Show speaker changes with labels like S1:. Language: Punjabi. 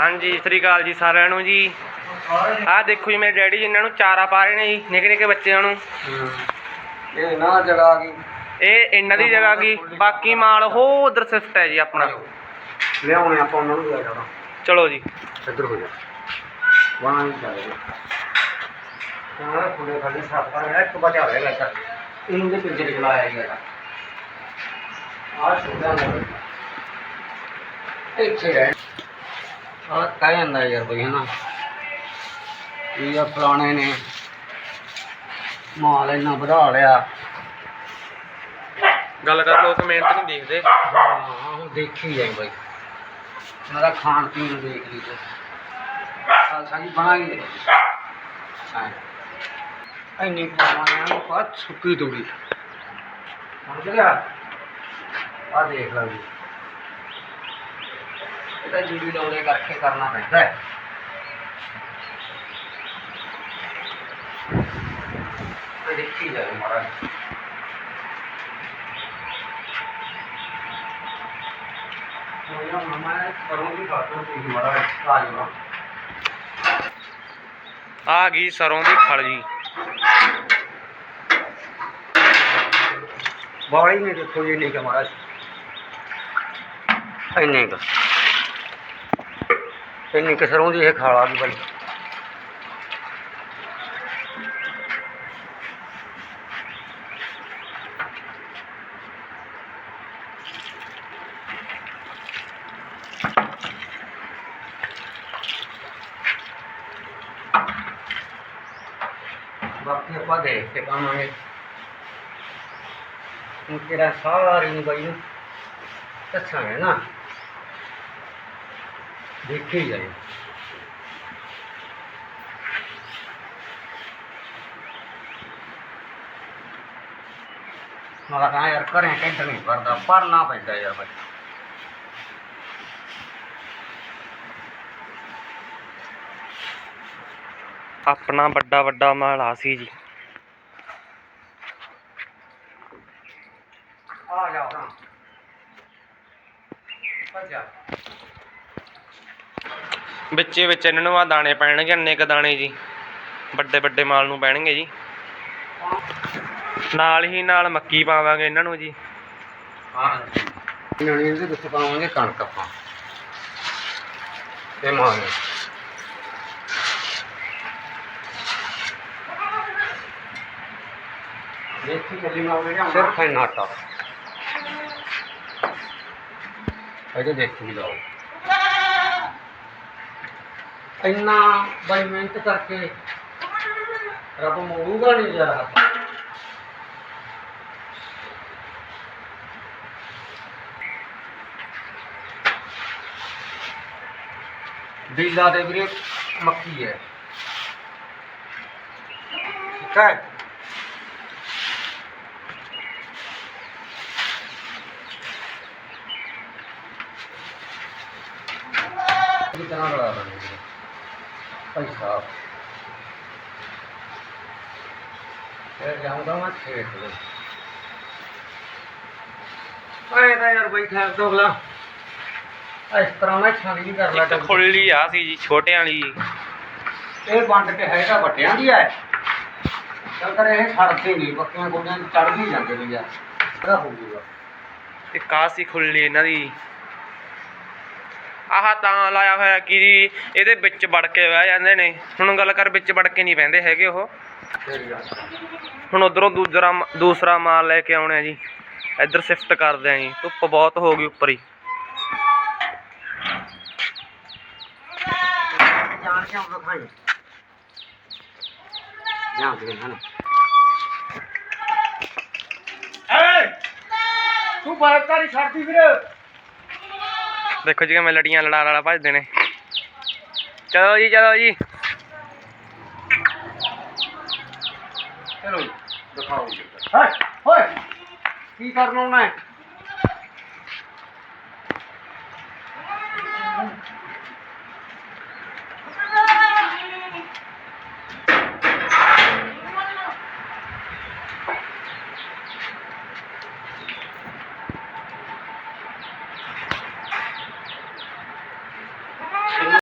S1: ਹਾਂਜੀ ਸਤਿ ਸ੍ਰੀ ਅਕਾਲ ਜੀ ਸਾਰਿਆਂ ਨੂੰ ਜੀ। ਆਹ ਦੇਖੋ ਜੀ ਮੇਰੇ ਡੈਡੀ ਜੀ ਇਹਨਾਂ ਨੂੰ ਚਾਰਾ ਪਾ ਰਹੇ ਨੇ ਜੀ ਨਿੱਕੇ ਨਿੱਕੇ ਬੱਚਿਆਂ ਨੂੰ।
S2: ਇਹ ਨਾ ਜਗਾ ਗਈ।
S1: ਇਹ ਇਹਨਾਂ ਦੀ ਜਗ੍ਹਾ ਗਈ ਬਾਕੀ ਮਾਲ ਉਹ ਉਧਰ ਸਿਫਟ ਹੈ ਜੀ ਆਪਣਾ।
S2: ਲਿਆਉਣੇ ਆਪਾਂ ਉਹਨਾਂ ਨੂੰ ਲੈ ਜਾਣਾ।
S1: ਚਲੋ ਜੀ।
S2: ਇੱਧਰ ਹੋ ਜਾ। ਵਾਂ ਹੀ ਚੱਲ ਗਿਆ ਹਾਂ ਖੁੱਲੇ ਖਾਲੀ ਸਾਫ਼ ਕਰ ਰਿਹਾ ਇੱਕ ਬਚਾ ਹੋਇਆ ਲੱਗਾ ਇਹਨੂੰ ਦੇ ਪਿੰਜਰੇ ਚ ਲਾਇਆ ਗਿਆ ਆ ਛੋਟਾ ਨਾ ਇੱਥੇ ਰਹਿ। ਆ ਕਹਿ ਜਾਂਦਾ ਯਾਰ ਬਈ ਹਨਾ। ਇਹ ਆ ਫਲਾਣੇ ਨੇ ਮਾਲ ਇੰਨਾ ਵਧਾ ਲਿਆ।
S1: ਗੱਲ ਕਰ ਲੋ ਕਮੈਂਟ ਨਹੀਂ ਦੇਖਦੇ।
S2: ਹਾਂ ਹੁਣ ਦੇਖੀ ਜਾਈ ਬਾਈ। ਉਹਨਾਂ ਦਾ ਖਾਣ ਪੀਣ ਨੂੰ ਦੇਖ ਲਈ ਤੇ। ਸਾਲ ਸਾਡੀ ਪਾਵਾਂ ਨੂੰ ਸੁੱਕੀ ਤੋੜੀ। ਸਮਝ ਗਿਆ? ਆ ਦੇਖ ਲਓ ਜੀ। ਇਹਦਾ ਜੀਡੀ ਲਾਉਣੇ ਕਰਕੇ ਕਰਨਾ ਪੈਂਦਾ ਹੈ। ਤੇ ਦੇਖੀ ਮਹਾਰਾਜ।
S1: ਆ ਗਈ ਸਰੋਂ ਦੀ ਖਲ ਜੀ।
S2: ਬਾਲੀ ਨੇ ਦੇਖੋ ਜੀ ਨਹੀਂ ਕਮਾਰਾ ਇੰਨੇ ਕ। ਇੰਨੀ ਕ ਸਰੋਂ ਦੀ ਇਹ ਖਾਲਾ ਵੀ ਬਈ ਬਾਕੀ ਆਪਾਂ ਦੇਖ ਕੇ ਪਾਵਾਂਗੇ। ਹੁਣ ਤੇਰਾ ਸਾਰੀ ਨੂੰ ਬਾਈ ਦੱਸਾਂਗੇ ਨਾ। ਦੇਖੀ ਜਾਏ ਮਾਲਾ ਕਹਾਂ ਯਾਰ ਕਰੇ ਟੈਂਟ ਨਹੀਂ ਭਰਦਾ ਪੜਨਾ ਪੈਂਦਾ ਯਾਰ ਬਾਈ
S1: ਆਪਣਾ ਵੱਡਾ ਵੱਡਾ ਆ ਸੀ ਜੀ।
S2: ਆ ਜਾ ਹਾਂ ਭੱਜਾ।
S1: ਵਿੱਚੇ ਵਿੱਚ ਇਹਨਾਂ ਨੂੰ ਆ ਦਾਣੇ ਪੈਣਗੇ ਇੰਨੇ ਕ ਦਾਣੇ ਜੀ। ਵੱਡੇ ਵੱਡੇ ਮਾਲ ਨੂੰ ਪੈਣਗੇ ਜੀ। ਨਾਲ ਹੀ ਨਾਲ ਮੱਕੀ ਪਾਵਾਂਗੇ ਇਹਨਾਂ ਨੂੰ ਜੀ।
S2: ਹਾਂ। ਇਹਨਾਂ ਨੇ ਵਿੱਚ ਪਾਵਾਂਗੇ ਕਣਕ ਆਪਾਂ। ਤੇ ਮਾਂਗੇ ਦੇਖੀ ਚੱਲੀ ਮਾਂਗੇ ਜਾਂ ਸਿਰਫ ਇੰਨਾ ਆਟਾ ਦੇਖੀ ਲਓ। ਇੰਨਾ ਬਈ ਮਿਹਨਤ ਕਰਕੇ ਰੱਬ ਮੋੜੂਗਾ ਨਹੀਂ ਜਰਾ ਬੀਲਾ ਦੇ ਵੀਰੇ, ਮੱਕੀ ਹੈ। ਠੀਕ ਹੈ? ਇਹ ਤਰ੍ਹਾਂ ਭਾਈ ਸਾਹਿਬ। ਫਿਰ ਜਾਊਂਗਾ ਮੈਂ ਖੇਤ ਵਿੱਚ ਆਏ ਤਾਂ ਯਾਰ ਬਈ ਠਹਿਰ ਦੋ ਅਗਲਾ ਇਸ ਤਰ੍ਹਾਂ ਮੈਂ ਛਾਣੀ ਨਹੀਂ ਕਰ ਲਾ
S1: ਇੱਕ ਖੁੱਲੀ ਆ ਸੀ ਜੀ ਛੋਟਿਆਂ ਵਾਲੀ।
S2: ਇਹ ਵੰਡ ਕੇ ਹੈ ਤਾਂ ਵੱਡਿਆਂ ਦੀ ਹੈ। ਚੱਲ ਕਰ ਇਹ ਛੱਡਦੇ ਨਹੀਂ ਬੱਕੀਆਂ ਗੋਡਿਆਂ ਚੜ ਵੀ ਜਾਂਦੇ ਨੇ ਯਾਰ। ਇਹਦਾ ਹੋ ਜੂਗਾ।
S1: ਤੇ ਕਾਸੀ ਖੁੱਲੀ ਇਹਨਾਂ ਦੀ। ਆਹ ਤਾਂ ਲਾਇਆ ਹੋਇਆ ਕਿ ਇਹਦੇ ਵਿੱਚ ਵੜ ਕੇ ਬਹਿ ਜਾਂਦੇ ਨੇ। ਹੁਣ ਗੱਲ ਕਰ ਵਿੱਚ ਵੜ ਕੇ ਨਹੀਂ ਬਹਿੰਦੇ ਹੈਗੇ ਉਹ। ਹੁਣ ਉਧਰੋਂ ਦੂਜਰਾ ਦੂਸਰਾ ਮਾਲ ਲੈ ਕੇ ਆਉਣਾ ਜੀ। ਇੱਧਰ ਸ਼ਿਫਟ ਕਰਦੇ ਆਂ ਜੀ। ਧੁੱਪ ਬਹੁਤ ਹੋ ਗਈ ਉੱਪਰ ਹੀ।
S2: ਜਾਣ ਕੇ ਆਉਂਦਾ ਖਾਈ ਜਾਂ ਦੇ ਹਨ ਏ ਤੂੰ ਬਾਲਕਾਰੀ ਛੱਡਦੀ ਵੀਰ।
S1: ਦੇਖੋ ਜੀ ਕਿਵੇਂ ਲੜੀਆਂ ਲੜਾ ਲੜਾ ਭੱਜਦੇ ਨੇ। ਚਲੋ ਜੀ ਚਲੋ ਜੀ।
S2: ਚਲੋ ਦਿਖਾਓ ਹਾਂ ਹੋਏ ਕੀ ਕਰਨਾ ਉਹਨੇ